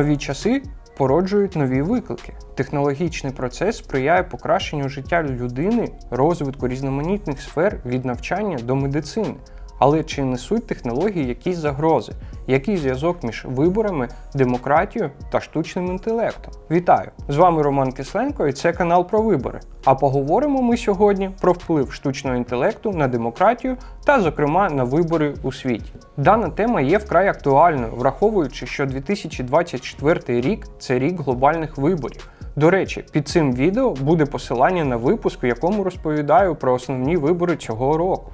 Нові часи породжують нові виклики. Технологічний процес сприяє покращенню життя людини, розвитку різноманітних сфер від навчання до медицини. Але чи несуть технології якісь загрози? Який зв'язок між виборами, демократією та штучним інтелектом? Вітаю! З вами Роман Кисленко і це канал про вибори. А поговоримо ми сьогодні про вплив штучного інтелекту на демократію та, зокрема, на вибори у світі. Дана тема є вкрай актуальною, враховуючи, що 2024 рік це рік глобальних виборів. До речі, під цим відео буде посилання на випуск, в якому розповідаю про основні вибори цього року.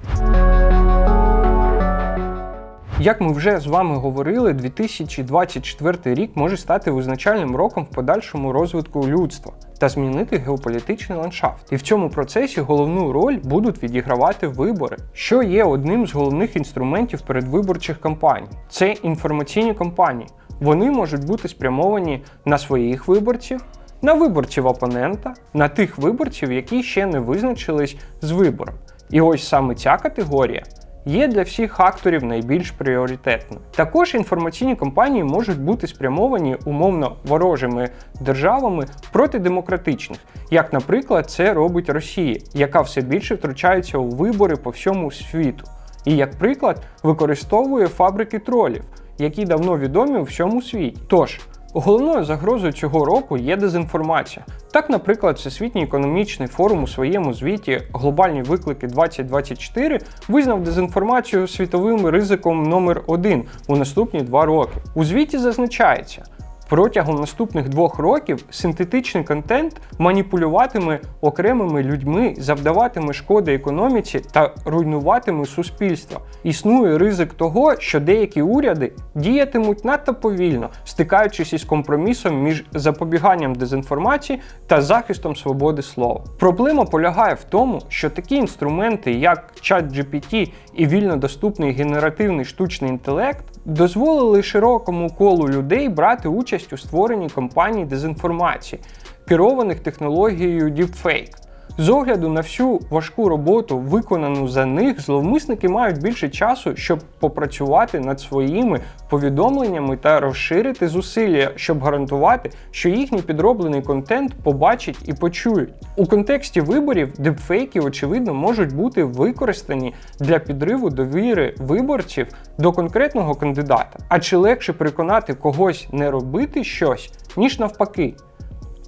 Як ми вже з вами говорили, 2024 рік може стати визначальним роком в подальшому розвитку людства та змінити геополітичний ландшафт. І в цьому процесі головну роль будуть відігравати вибори, що є одним з головних інструментів передвиборчих кампаній. Це інформаційні кампанії. Вони можуть бути спрямовані на своїх виборців, на виборців опонента, на тих виборців, які ще не визначились з вибором. І ось саме ця категорія є для всіх акторів найбільш пріоритетною. Також інформаційні кампанії можуть бути спрямовані умовно ворожими державами проти демократичних, як, наприклад, це робить Росія, яка все більше втручається у вибори по всьому світу. І, як приклад, використовує фабрики тролів, які давно відомі у всьому світі. Тож, Головною загрозою цього року є дезінформація. Так, наприклад, Всесвітній економічний форум у своєму звіті Глобальні виклики 2024 визнав дезінформацію світовим ризиком номер один у наступні два роки. У звіті зазначається. Протягом наступних двох років синтетичний контент маніпулюватиме окремими людьми, завдаватиме шкоди економіці та руйнуватиме суспільство. Існує ризик того, що деякі уряди діятимуть надто повільно, стикаючись із компромісом між запобіганням дезінформації та захистом свободи слова. Проблема полягає в тому, що такі інструменти, як ChatGPT і вільно доступний генеративний штучний інтелект, дозволили широкому колу людей брати участь у створенні компаній дезінформації, керованих технологією Deepfake. З огляду на всю важку роботу, виконану за них, зловмисники мають більше часу, щоб попрацювати над своїми повідомленнями та розширити зусилля, щоб гарантувати, що їхній підроблений контент побачать і почують. У контексті виборів дипфейки, очевидно, можуть бути використані для підриву довіри виборців до конкретного кандидата. А чи легше переконати когось не робити щось, ніж навпаки?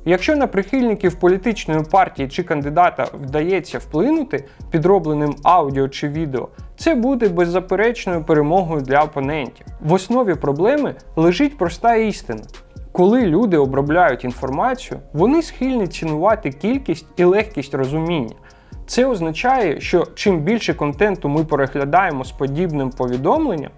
Якщо на прихильників політичної партії чи кандидата вдається вплинути підробленим аудіо чи відео, це буде беззаперечною перемогою для опонентів. В основі проблеми лежить проста істина. Коли люди обробляють інформацію, вони схильні цінувати кількість і легкість розуміння. Це означає, що чим більше контенту ми переглядаємо з подібним повідомленням,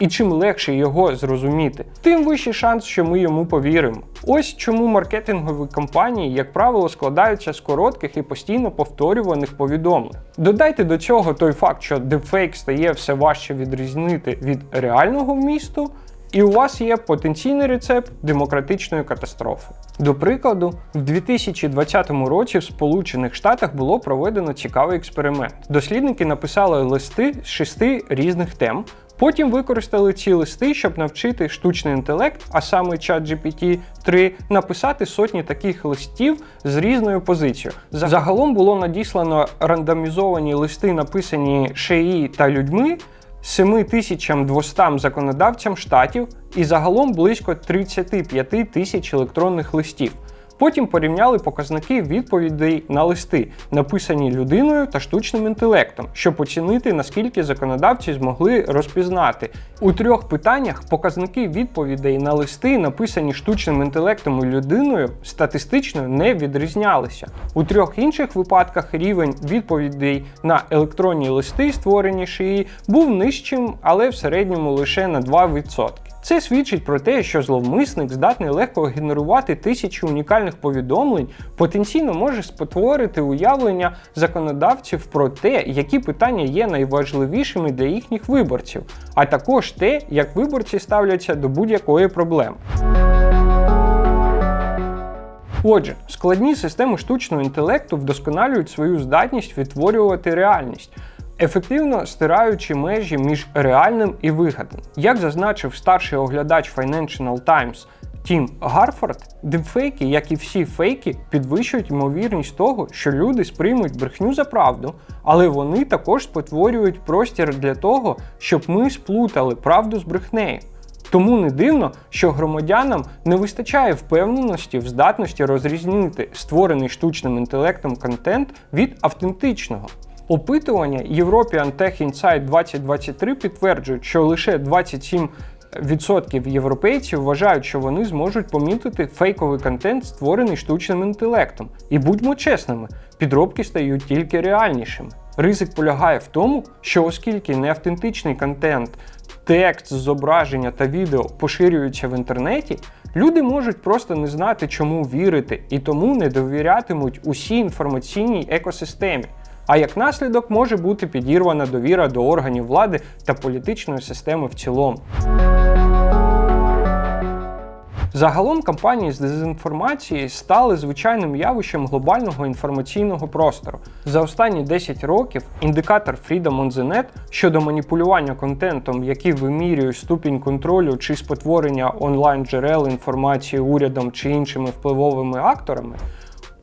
і чим легше його зрозуміти, тим вищий шанс, що ми йому повіримо. Ось чому маркетингові кампанії, як правило, складаються з коротких і постійно повторюваних повідомлень. Додайте до цього той факт, що дефейк стає все важче відрізнити від реального вмісту. І у вас є потенційний рецепт демократичної катастрофи. До прикладу, в 2020 році в Сполучених Штатах було проведено цікавий експеримент. Дослідники написали листи з шести різних тем, Потім використали ці листи, щоб навчити штучний інтелект, а саме ChatGPT 3, написати сотні таких листів з різною позицією. Загалом було надіслано рандомізовані листи, написані ШЕІ та людьми. 7200 законодавцям штатів і загалом близько 35 тисяч електронних листів. Потім порівняли показники відповідей на листи, написані людиною та штучним інтелектом, щоб оцінити, наскільки законодавці змогли розпізнати. У трьох питаннях показники відповідей на листи, написані штучним інтелектом і людиною, статистично не відрізнялися. У трьох інших випадках рівень відповідей на електронні листи, створені шиї, був нижчим, але в середньому лише на 2%. Це свідчить про те, що зловмисник здатний легко генерувати тисячі унікальних повідомлень, потенційно може спотворити уявлення законодавців про те, які питання є найважливішими для їхніх виборців, а також те, як виборці ставляться до будь-якої проблеми. Отже, складні системи штучного інтелекту вдосконалюють свою здатність відтворювати реальність ефективно стираючи межі між реальним і вигаданим. Як зазначив старший оглядач Financial Times Тім Гарфорд, дипфейки, як і всі фейки, підвищують ймовірність того, що люди сприймуть брехню за правду, але вони також спотворюють простір для того, щоб ми сплутали правду з брехнею. Тому не дивно, що громадянам не вистачає впевненості в здатності розрізнити створений штучним інтелектом контент від автентичного. Опитування European Tech Insight 2023 підтверджують, що лише 27 Відсотків європейців вважають, що вони зможуть помітити фейковий контент, створений штучним інтелектом. І будьмо чесними, підробки стають тільки реальнішими. Ризик полягає в тому, що оскільки неавтентичний контент, текст, зображення та відео поширюються в інтернеті, люди можуть просто не знати, чому вірити, і тому не довірятимуть усій інформаційній екосистемі. А як наслідок може бути підірвана довіра до органів влади та політичної системи в цілому. Загалом кампанії з дезінформації стали звичайним явищем глобального інформаційного простору. За останні 10 років індикатор Freedom on the Net щодо маніпулювання контентом, який вимірює ступінь контролю чи спотворення онлайн джерел інформації урядом чи іншими впливовими акторами.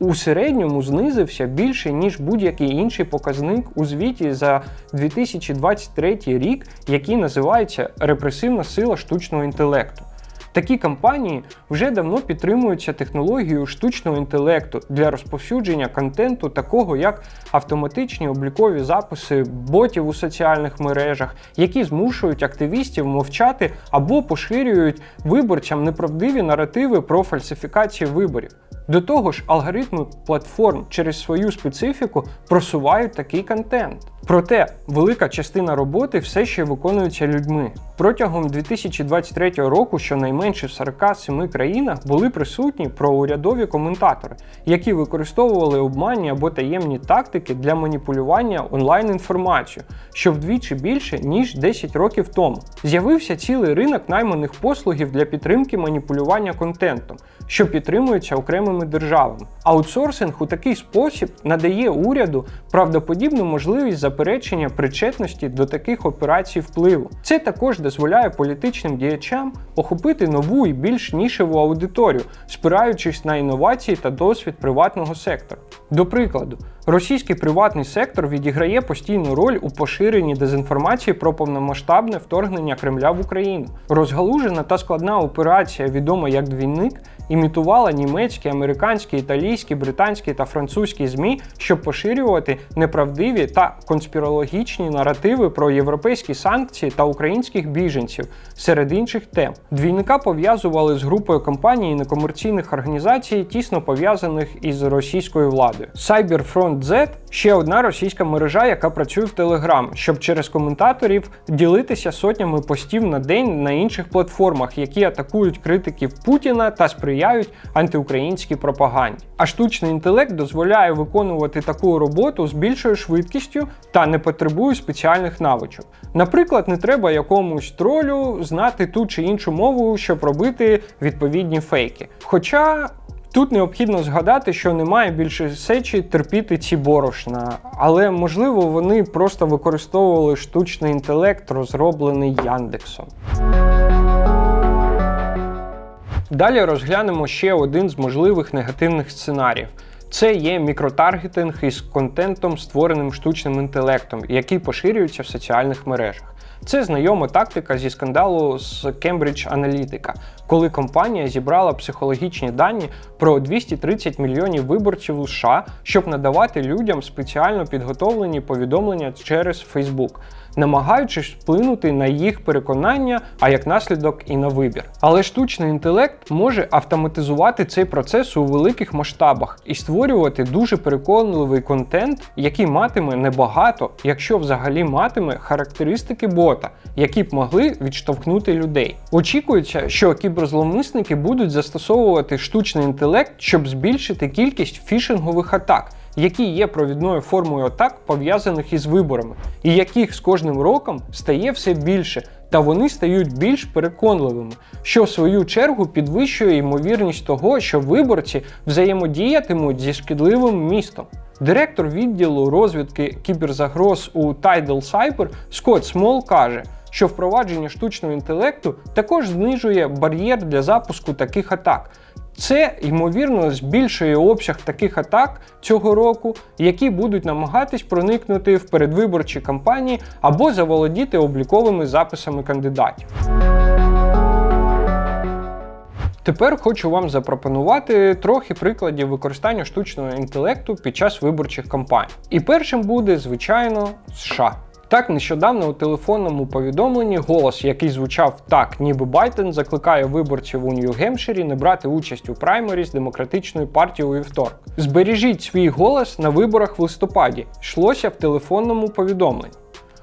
У середньому знизився більше ніж будь-який інший показник у звіті за 2023 рік, який називається репресивна сила штучного інтелекту. Такі компанії вже давно підтримуються технологією штучного інтелекту для розповсюдження контенту, такого як автоматичні облікові записи ботів у соціальних мережах, які змушують активістів мовчати або поширюють виборцям неправдиві наративи про фальсифікацію виборів. До того ж, алгоритми платформ через свою специфіку просувають такий контент. Проте велика частина роботи все ще виконується людьми. Протягом 2023 року щонайменше в 47 країнах були присутні проурядові коментатори, які використовували обманні або таємні тактики для маніпулювання онлайн-інформацією, що вдвічі більше ніж 10 років тому. З'явився цілий ринок найманих послугів для підтримки маніпулювання контентом, що підтримується окремими державами. Аутсорсинг у такий спосіб надає уряду правдоподібну можливість заперечення причетності до таких операцій впливу. Це також дозволяє політичним діячам охопити нову і більш нішеву аудиторію, спираючись на інновації та досвід приватного сектору. До прикладу, російський приватний сектор відіграє постійну роль у поширенні дезінформації про повномасштабне вторгнення Кремля в Україну. Розгалужена та складна операція, відома як двійник, імітувала німецькі, американські, італійські, британські та французькі ЗМІ, щоб поширювати неправдиві та конспірологічні наративи про європейські санкції та українських біженців серед інших тем. Двійника пов'язували з групою компаній некомерційних організацій, тісно пов'язаних із російською владою. Cyberfront Z – ще одна російська мережа, яка працює в Telegram, щоб через коментаторів ділитися сотнями постів на день на інших платформах, які атакують критиків Путіна та сприяють антиукраїнській пропаганді. А штучний інтелект дозволяє виконувати таку роботу з більшою швидкістю та не потребує спеціальних навичок. Наприклад, не треба якомусь тролю знати ту чи іншу мову, щоб робити відповідні фейки. Хоча Тут необхідно згадати, що немає більше сечі терпіти ці борошна, але можливо вони просто використовували штучний інтелект, розроблений Яндексом. Далі розглянемо ще один з можливих негативних сценаріїв. Це є мікротаргетинг із контентом, створеним штучним інтелектом, який поширюється в соціальних мережах. Це знайома тактика зі скандалу з Cambridge Analytica, коли компанія зібрала психологічні дані про 230 мільйонів виборців у США, щоб надавати людям спеціально підготовлені повідомлення через Facebook намагаючись вплинути на їх переконання, а як наслідок і на вибір. Але штучний інтелект може автоматизувати цей процес у великих масштабах і створювати дуже переконливий контент, який матиме небагато, якщо взагалі матиме характеристики бота, які б могли відштовхнути людей. Очікується, що кіберзловмисники будуть застосовувати штучний інтелект, щоб збільшити кількість фішингових атак які є провідною формою атак, пов'язаних із виборами, і яких з кожним роком стає все більше, та вони стають більш переконливими, що в свою чергу підвищує ймовірність того, що виборці взаємодіятимуть зі шкідливим містом. Директор відділу розвідки кіберзагроз у Tidal Cyber Скотт Смол каже, що впровадження штучного інтелекту також знижує бар'єр для запуску таких атак. Це, ймовірно, збільшує обсяг таких атак цього року, які будуть намагатись проникнути в передвиборчі кампанії або заволодіти обліковими записами кандидатів. Тепер хочу вам запропонувати трохи прикладів використання штучного інтелекту під час виборчих кампаній. І першим буде, звичайно, США. Так, нещодавно у телефонному повідомленні голос, який звучав так, ніби Байден закликає виборців у Нью-Гемпширі не брати участь у праймері з демократичною партією у вівторок. Збережіть свій голос на виборах в листопаді. Йшлося в телефонному повідомленні.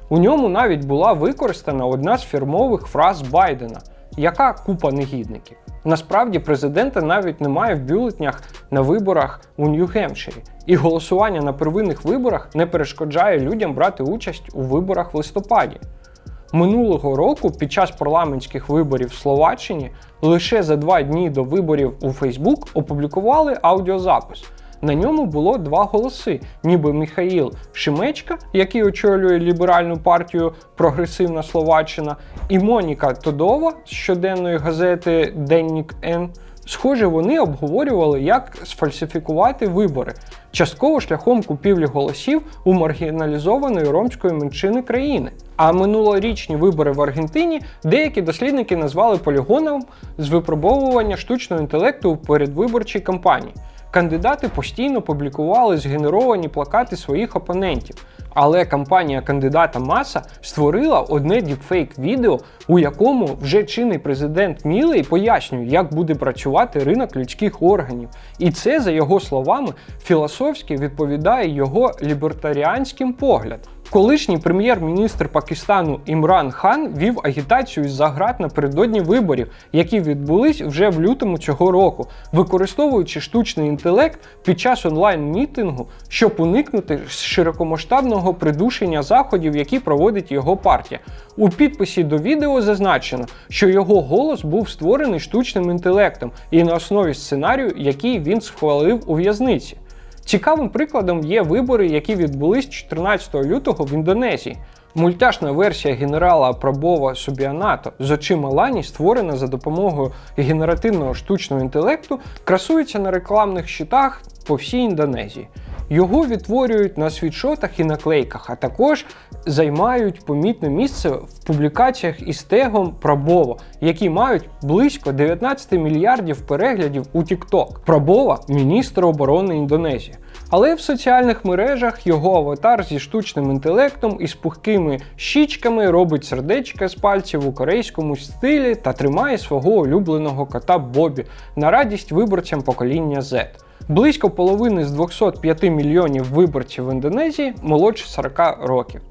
У ньому навіть була використана одна з фірмових фраз Байдена, яка купа негідників. Насправді президента навіть немає в бюлетнях на виборах у Нью-Гемпширі, і голосування на первинних виборах не перешкоджає людям брати участь у виборах в листопаді. Минулого року, під час парламентських виборів в Словаччині, лише за два дні до виборів у Фейсбук опублікували аудіозапис. На ньому було два голоси, ніби Міхаїл Шимечка, який очолює ліберальну партію Прогресивна Словаччина, і Моніка Тодова з щоденної газети Деннік Н. Схоже, вони обговорювали, як сфальсифікувати вибори, частково шляхом купівлі голосів у маргіналізованої ромської меншини країни. А минулорічні вибори в Аргентині деякі дослідники назвали полігоном з випробовування штучного інтелекту у передвиборчій кампанії. Кандидати постійно публікували згенеровані плакати своїх опонентів. Але кампанія кандидата Маса створила одне діпфейк відео, у якому вже чинний президент Мілей пояснює, як буде працювати ринок людських органів. І це, за його словами, філософськи відповідає його лібертаріанським поглядам. Колишній прем'єр-міністр Пакистану Імран Хан вів агітацію з град напередодні виборів, які відбулись вже в лютому цього року, використовуючи штучний інтелект під час онлайн-мітингу, щоб уникнути широкомасштабного придушення заходів, які проводить його партія. У підписі до відео зазначено, що його голос був створений штучним інтелектом і на основі сценарію, який він схвалив у в'язниці. Цікавим прикладом є вибори, які відбулись 14 лютого в Індонезії. Мультяшна версія генерала Прабова Собіанато з очима Лані, створена за допомогою генеративного штучного інтелекту, красується на рекламних щитах по всій Індонезії. Його відтворюють на світшотах і наклейках, а також займають помітне місце в публікаціях із тегом Прабова, які мають близько 19 мільярдів переглядів у TikTok. Прабова міністр оборони Індонезії. Але в соціальних мережах його аватар зі штучним інтелектом і з пухкими щічками робить сердечка з пальців у корейському стилі та тримає свого улюбленого кота Бобі на радість виборцям покоління Z. Близько половини з 205 мільйонів виборців в Індонезії молодше 40 років.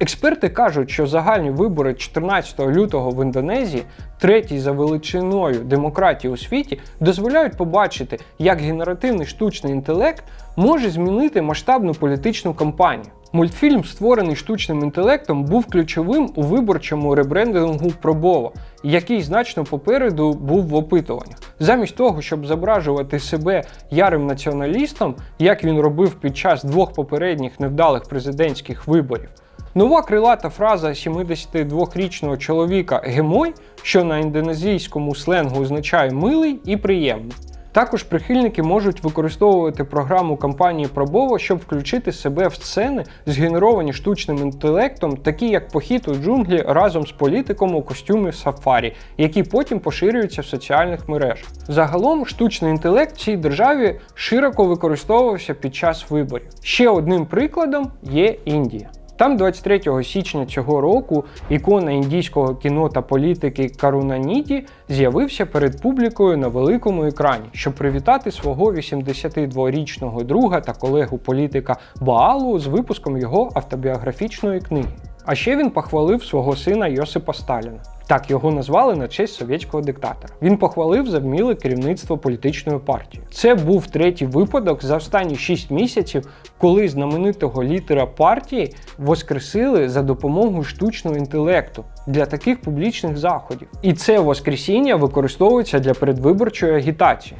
Експерти кажуть, що загальні вибори 14 лютого в Індонезії, третій за величиною демократії у світі, дозволяють побачити, як генеративний штучний інтелект може змінити масштабну політичну кампанію. Мультфільм, створений штучним інтелектом, був ключовим у виборчому ребрендингу Пробова, який значно попереду був в опитуваннях. Замість того, щоб зображувати себе ярим націоналістом, як він робив під час двох попередніх невдалих президентських виборів. Нова крилата фраза 72-річного чоловіка гемой, що на індонезійському сленгу означає милий і приємний. Також прихильники можуть використовувати програму кампанії Пробово, щоб включити себе в сцени, згенеровані штучним інтелектом, такі як похід у джунглі разом з політиком у костюмі Сафарі, які потім поширюються в соціальних мережах. Загалом штучний інтелект в цій державі широко використовувався під час виборів. Ще одним прикладом є Індія. Там 23 січня цього року ікона індійського кіно та політики Карунаніді з'явився перед публікою на великому екрані, щоб привітати свого 82-річного друга та колегу політика Баалу з випуском його автобіографічної книги. А ще він похвалив свого сина Йосипа Сталіна. Так його назвали на честь совєтського диктатора. Він похвалив за вміле керівництво політичною партією. Це був третій випадок за останні 6 місяців, коли знаменитого лідера партії воскресили за допомогою штучного інтелекту для таких публічних заходів. І це воскресіння використовується для передвиборчої агітації.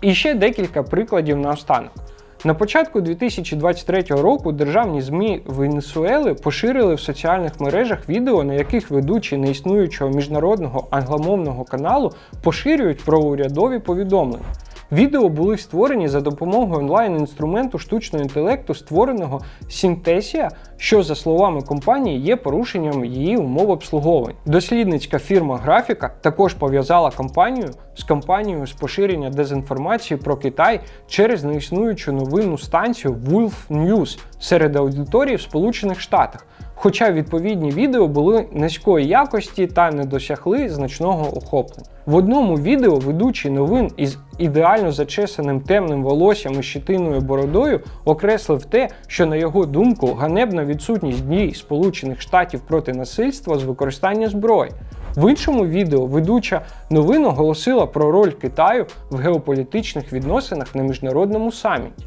І ще декілька прикладів наостанок. На початку 2023 року державні ЗМІ Венесуели поширили в соціальних мережах відео, на яких ведучі неіснуючого міжнародного англомовного каналу поширюють проурядові повідомлення. Відео були створені за допомогою онлайн-інструменту штучного інтелекту, створеного Сінтесія, що, за словами компанії, є порушенням її умов обслуговування. Дослідницька фірма Графіка також пов'язала компанію з кампанією з поширення дезінформації про Китай через неіснуючу новинну станцію Wolf News серед аудиторії в Сполучених Штатах. Хоча відповідні відео були низької якості та не досягли значного охоплення. В одному відео ведучий новин із ідеально зачесаним темним волоссям і щитиною бородою окреслив те, що на його думку ганебна відсутність дій Сполучених Штатів проти насильства з використання зброї. В іншому відео ведуча новин оголосила про роль Китаю в геополітичних відносинах на міжнародному саміті.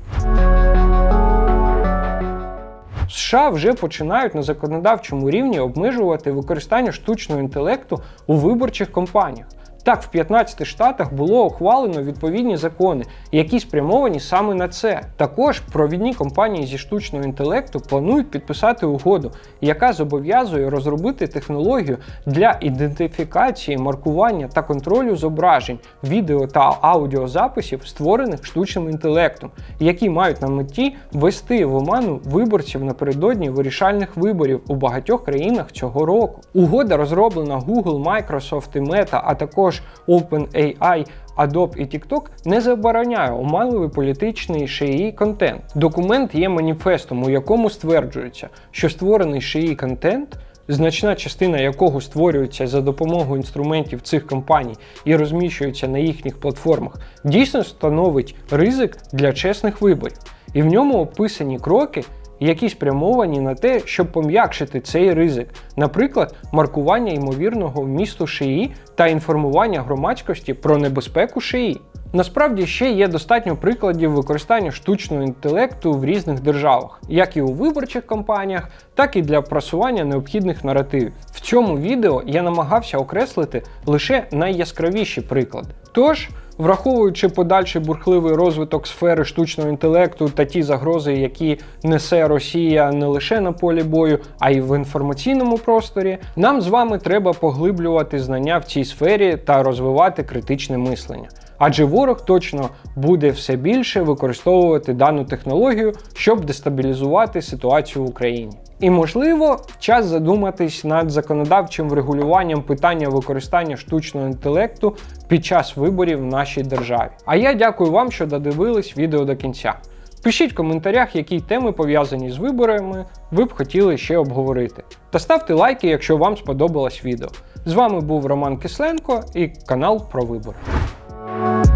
США вже починають на законодавчому рівні обмежувати використання штучного інтелекту у виборчих кампаніях. Так, в 15 штатах було ухвалено відповідні закони, які спрямовані саме на це. Також провідні компанії зі штучного інтелекту планують підписати угоду, яка зобов'язує розробити технологію для ідентифікації, маркування та контролю зображень, відео та аудіозаписів, створених штучним інтелектом, які мають на меті ввести в оману виборців напередодні вирішальних виборів у багатьох країнах цього року. Угода розроблена Google, Microsoft і Meta, а також OpenAI, Adobe і TikTok не забороняє оманливий політичний шиї контент. Документ є маніфестом, у якому стверджується, що створений шиї контент. Значна частина якого створюється за допомогою інструментів цих компаній і розміщується на їхніх платформах, дійсно становить ризик для чесних виборів. І в ньому описані кроки, які спрямовані на те, щоб пом'якшити цей ризик, наприклад, маркування ймовірного вмісту шиї та інформування громадськості про небезпеку шиї. Насправді ще є достатньо прикладів використання штучного інтелекту в різних державах, як і у виборчих кампаніях, так і для просування необхідних наративів. В цьому відео я намагався окреслити лише найяскравіші приклади. Тож, Враховуючи подальший бурхливий розвиток сфери штучного інтелекту та ті загрози, які несе Росія не лише на полі бою, а й в інформаційному просторі, нам з вами треба поглиблювати знання в цій сфері та розвивати критичне мислення. Адже ворог точно буде все більше використовувати дану технологію, щоб дестабілізувати ситуацію в Україні. І, можливо, час задуматись над законодавчим врегулюванням питання використання штучного інтелекту під час виборів в нашій державі. А я дякую вам, що додивились відео до кінця. Пишіть в коментарях, які теми пов'язані з виборами ви б хотіли ще обговорити. Та ставте лайки, якщо вам сподобалось відео. З вами був Роман Кисленко і канал про вибори. you